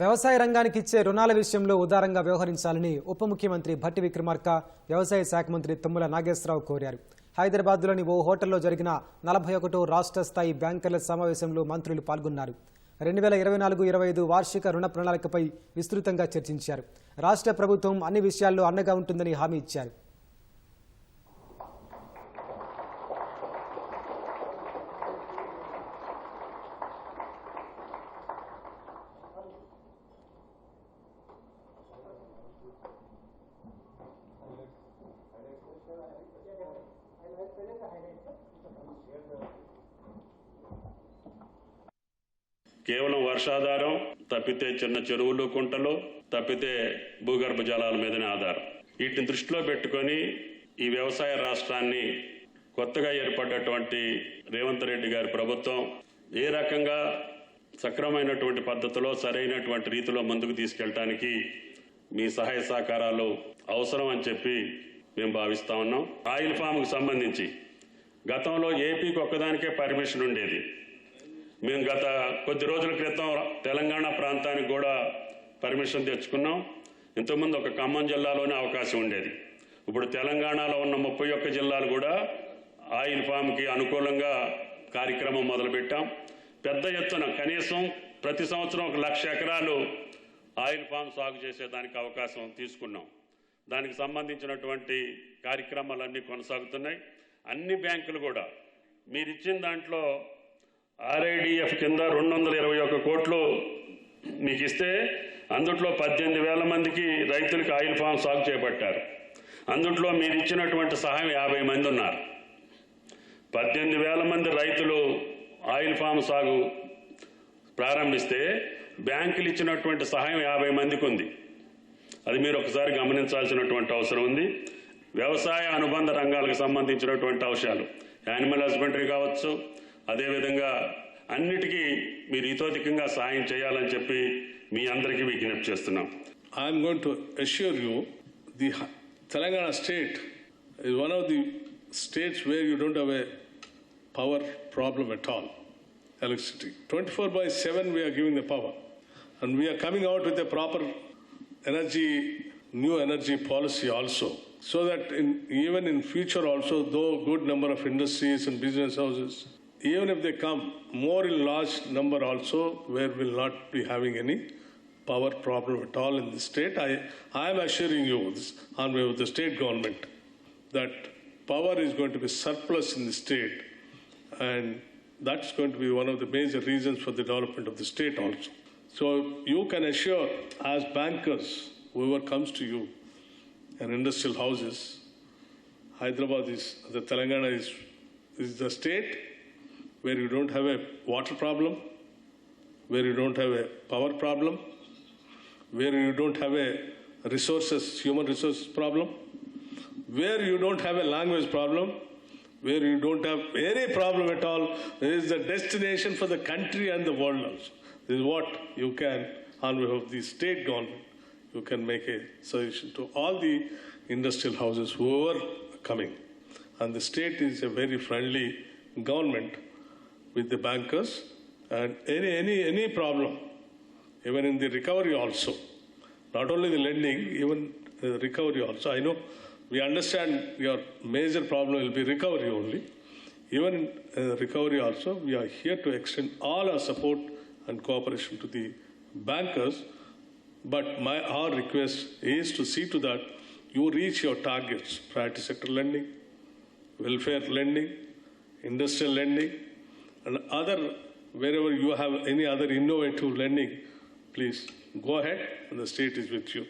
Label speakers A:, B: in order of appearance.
A: వ్యవసాయ రంగానికి ఇచ్చే రుణాల విషయంలో ఉదారంగా వ్యవహరించాలని ఉప ముఖ్యమంత్రి భట్టి విక్రమార్క వ్యవసాయ శాఖ మంత్రి తుమ్మల నాగేశ్వరరావు కోరారు. హైదరాబాద్లోని ఓ హోటల్లో జరిగిన నలభై ఒకటో రాష్ట్ర స్థాయి బ్యాంకర్ల సమావేశంలో మంత్రులు పాల్గొన్నారు. రెండు వేల ఇరవై నాలుగు ఇరవై ఐదు వార్షిక రుణ ప్రణాళికపై విస్తృతంగా చర్చించారు. రాష్ట్ర ప్రభుత్వం అన్ని విషయాల్లో అండగా ఉంటుందని హామీ ఇచ్చారు.
B: కేవలం వర్షాధారం తప్పితే చిన్న చెరువులు కుంటలు తప్పితే భూగర్భ జలాల మీదనే ఆధారం. వీటిని దృష్టిలో పెట్టుకొని ఈ వ్యవసాయ రాష్ట్రాన్ని కొత్తగా ఏర్పడ్డటువంటి రేవంత్ రెడ్డి గారి ప్రభుత్వం ఏ రకంగా సక్రమైనటువంటి పద్ధతిలో సరైనటువంటి రీతిలో ముందుకు తీసుకెళ్ళటానికి మీ సహాయ సహకారాలు అవసరం అని చెప్పి మేము భావిస్తా ఉన్నాం. ఆయిల్ ఫామ్కు సంబంధించి గతంలో ఏపీకి ఒక్కదానికే పర్మిషన్ ఉండేది. మేము గత కొద్ది రోజుల క్రితం తెలంగాణ ప్రాంతానికి కూడా పర్మిషన్ తెచ్చుకున్నాం. ఇంతకుముందు ఒక ఖమ్మం జిల్లాలోనే అవకాశం ఉండేది. ఇప్పుడు తెలంగాణలో ఉన్న ముప్పై ఒక్క జిల్లాలు కూడా ఆయిల్ ఫామ్కి అనుకూలంగా కార్యక్రమం మొదలుపెట్టాం. పెద్ద ఎత్తున కనీసం ప్రతి సంవత్సరం ఒక లక్ష ఎకరాలు ఆయిల్ ఫామ్ సాగు చేసేదానికి అవకాశం తీసుకున్నాం. దానికి సంబంధించినటువంటి కార్యక్రమాలన్నీ కొనసాగుతున్నాయి. అన్ని బ్యాంకులు కూడా మీరు ఇచ్చిన దాంట్లో ఆర్ఐడిఎఫ్ కింద రెండు వందల ఇరవై ఒక్క కోట్లు మీకు ఇస్తే అందుట్లో పద్దెనిమిది వేల మందికి రైతులకు ఆయిల్ ఫామ్ సాగు చేపట్టారు. అందుట్లో మీరు ఇచ్చినటువంటి సహాయం యాభై మంది ఉన్నారు. పద్దెనిమిది వేల మంది రైతులు ఆయిల్ ఫామ్ సాగు ప్రారంభిస్తే బ్యాంకులు ఇచ్చినటువంటి సహాయం యాభై మందికి ఉంది. అది మీరు ఒకసారి గమనించాల్సినటువంటి అవసరం ఉంది. వ్యవసాయ అనుబంధ రంగాలకు సంబంధించినటువంటి అంశాలు. యానిమల్ హస్బెండరీ కావచ్చు అదేవిధంగా అన్నిటికీ మీరు ఇతోధికంగా సాయం చేయాలని చెప్పి మీ అందరికీ విజ్ఞప్తి చేస్తున్నాం.
C: I'm going to assure you the Telangana state is one of the states where you don't have a power problem at all electricity twenty four by seven we are giving the power and we are coming out with a proper energy, new energy policy also. So that in, even in future also, though good number of industries and business houses, even if they come, more in large number also, where will not be having any power problem at all in the state. I, I am assuring you, this, on behalf of the state government, that power is going to be surplus in the state, and that's going to be one of the major reasons for the development of the state also. So you can assure, as bankers, whoever comes to you, and industrial houses, Hyderabad is, the Telangana is, is the state where you don't have a water problem, where you don't have a power problem, where you don't have a resources, human resources problem, where you don't have a language problem, where you don't have any problem at all. Is the destination for the country and the world also. This is what you can, on behalf of the state government, you can make a suggestion to all the industrial houses, whoever are coming. And the state is a very friendly government with the bankers and any, any, any problem, even in the recovery also. Not only the lending, even the recovery also. I know we understand your major problem will be recovery only. Even in uh, recovery also, we are here to extend all our support and cooperation to the bankers. But my our request is to see to that you reach your targets: priority sector lending, welfare lending, industrial lending, and other wherever you have any other innovative lending, please go ahead, and the state is with you.